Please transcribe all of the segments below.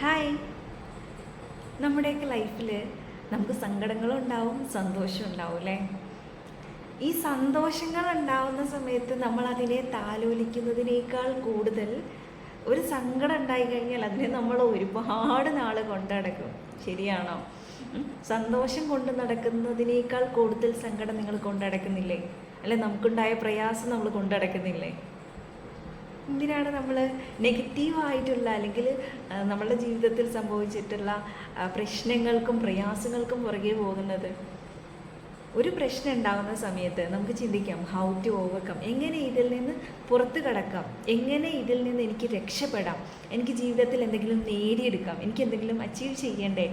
Hi നമ്മുടെയൊക്കെ ലൈഫിൽ നമുക്ക് സങ്കടങ്ങളും ഉണ്ടാവും സന്തോഷവും ഉണ്ടാവും അല്ലേ ഈ സന്തോഷങ്ങൾ ഉണ്ടാവുന്ന സമയത്ത് നമ്മൾ അതിനെ താലോലിക്കുന്നതിനേക്കാൾ കൂടുതൽ ഒരു സങ്കടം ഉണ്ടായി കഴിഞ്ഞാൽ അതിനെ നമ്മൾ ഒരുപാട് നാൾ കൊണ്ടടക്കും. ശരിയാണോ? സന്തോഷം കൊണ്ട് നടക്കുന്നതിനേക്കാൾ കൂടുതൽ സങ്കടം നിങ്ങൾ കൊണ്ടടക്കുന്നില്ലേ? അല്ലെ നമുക്കുണ്ടായ പ്രയാസം നമ്മൾ കൊണ്ടു നടക്കുന്നില്ലേ എന്തിനാണ് നമ്മൾ നെഗറ്റീവായിട്ടുള്ള അല്ലെങ്കിൽ നമ്മളുടെ ജീവിതത്തിൽ സംഭവിച്ചിട്ടുള്ള പ്രശ്നങ്ങൾക്കും പ്രയാസങ്ങൾക്കും പുറകെ പോകുന്നത്? ഒരു പ്രശ്നം ഉണ്ടാകുന്ന സമയത്ത് നമുക്ക് ചിന്തിക്കാം ഹൗ ടു ഓവർകം എങ്ങനെ ഇതിൽ നിന്ന് പുറത്തു കടക്കാം? എങ്ങനെ ഇതിൽ നിന്ന് എനിക്ക് രക്ഷപ്പെടാം? എനിക്ക് ജീവിതത്തിൽ എന്തെങ്കിലും നേടിയെടുക്കാം? എനിക്ക് എന്തെങ്കിലും അച്ചീവ് ചെയ്യണ്ടേ?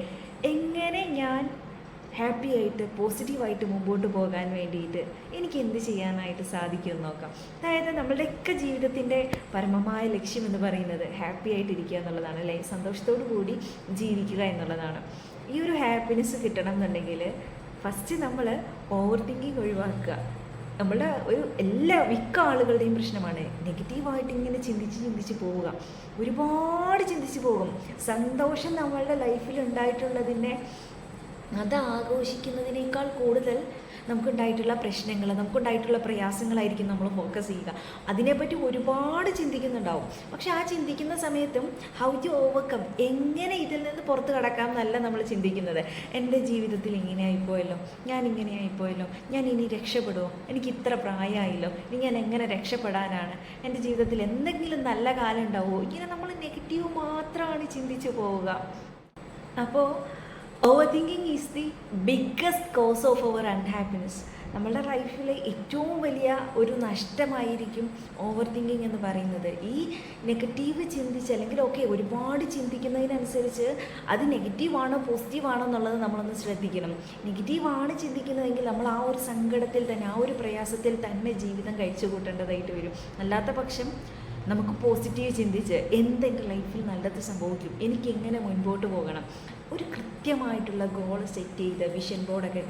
എങ്ങനെ ഞാൻ ഹാപ്പി ആയിട്ട് പോസിറ്റീവായിട്ട് മുമ്പോട്ട് പോകാൻ വേണ്ടിയിട്ട് എനിക്ക് എന്ത് ചെയ്യാനായിട്ട് സാധിക്കുമെന്ന് നോക്കാം. അതായത് നമ്മളുടെയൊക്കെ ജീവിതത്തിന്റെ പരമമായ ലക്ഷ്യം എന്ന് പറയുന്നത് ഹാപ്പി ആയിട്ടിരിക്കുക എന്നുള്ളതാണ് അല്ലേ? സന്തോഷത്തോടു കൂടി ജീവിക്കുക എന്നുള്ളതാണ്. ഈ ഒരു ഹാപ്പിനെസ് കിട്ടണം എന്നുണ്ടെങ്കിൽ ഫസ്റ്റ് നമ്മൾ ഓവർ തിങ്കിങ് ഒഴിവാക്കുക. നമ്മളുടെ ഒരു എല്ലാ മിക്ക ആളുകളുടെയും പ്രശ്നമാണ് നെഗറ്റീവായിട്ട് ഇങ്ങനെ ചിന്തിച്ച് ചിന്തിച്ച് പോവുക. ഒരുപാട് ചിന്തിച്ച് പോകും. സന്തോഷം നമ്മളുടെ ലൈഫിൽ ഉണ്ടായിട്ടുള്ളതിനെ അത് ആഘോഷിക്കുന്നതിനേക്കാൾ കൂടുതൽ നമുക്കുണ്ടായിട്ടുള്ള പ്രശ്നങ്ങൾ നമുക്കുണ്ടായിട്ടുള്ള പ്രയാസങ്ങളായിരിക്കും നമ്മൾ ഫോക്കസ് ചെയ്യുക. അതിനെപ്പറ്റി ഒരുപാട് ചിന്തിക്കുന്നുണ്ടാവും. പക്ഷെ ആ ചിന്തിക്കുന്ന സമയത്തും ഹൗ ടു ഓവർകം എങ്ങനെ ഇതിൽ നിന്ന് പുറത്ത് കടക്കാം എന്നല്ല നമ്മൾ ചിന്തിക്കുന്നത്. എന്റെ ജീവിതത്തിൽ ഇങ്ങനെയായിപ്പോയല്ലോ ഞാൻ ഇങ്ങനെയായിപ്പോയല്ലോ ഞാൻ ഇനി രക്ഷപ്പെടുമോ എനിക്ക് ഇത്ര പ്രായമായല്ലോ ഇനി ഞാൻ എങ്ങനെ രക്ഷപ്പെടാനാണ് എന്റെ ജീവിതത്തിൽ എന്തെങ്കിലും നല്ല കാലം ഉണ്ടാവുമോ? ഇങ്ങനെ നമ്മൾ നെഗറ്റീവ് മാത്രമാണ് ചിന്തിച്ചു പോവുക. അപ്പോൾ overthinking is the biggest cause of our unhappiness നമ്മളുടെ ലൈഫിലെ ഏറ്റവും വലിയ ഒരു നഷ്ടമായിരിക്കും ഓവർ തിങ്കിങ് എന്ന് പറയുന്നത്. ഈ നെഗറ്റീവ് ചിന്തിച്ച് അല്ലെങ്കിൽ ഓക്കെ ഒരുപാട് ചിന്തിക്കുന്നതിനനുസരിച്ച് അത് നെഗറ്റീവാണോ പോസിറ്റീവാണോ എന്നുള്ളത് നമ്മളൊന്ന് ശ്രദ്ധിക്കണം. നെഗറ്റീവാണ് ചിന്തിക്കുന്നതെങ്കിൽ നമ്മൾ ആ ഒരു സങ്കടത്തിൽ തന്നെ ആ ഒരു പ്രയാസത്തിൽ തന്നെ ജീവിതം കഴിച്ചു കൂട്ടേണ്ടതായിട്ട് വരും. അല്ലാത്ത പക്ഷം നമുക്ക് പോസിറ്റീവ് ചിന്തിച്ച് എന്തെങ്കിലും ലൈഫിൽ നല്ലത് സംഭവിക്കും. എനിക്ക് എങ്ങനെ മുൻപോട്ട് പോകണം? ഒരു കൃത്യമായിട്ടുള്ള ഗോൾ സെറ്റ് ചെയ്ത് വിഷൻ ബോർഡൊക്കെ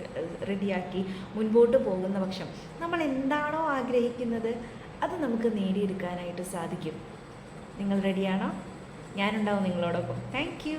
റെഡിയാക്കി മുൻപോട്ട് പോകുന്ന പക്ഷം നമ്മൾ എന്താണോ ആഗ്രഹിക്കുന്നത് അത് നമുക്ക് നേടിയെടുക്കാനായിട്ട് സാധിക്കും. നിങ്ങൾ റെഡിയാണോ ഞാനുണ്ടാവും നിങ്ങളോടൊപ്പം. താങ്ക്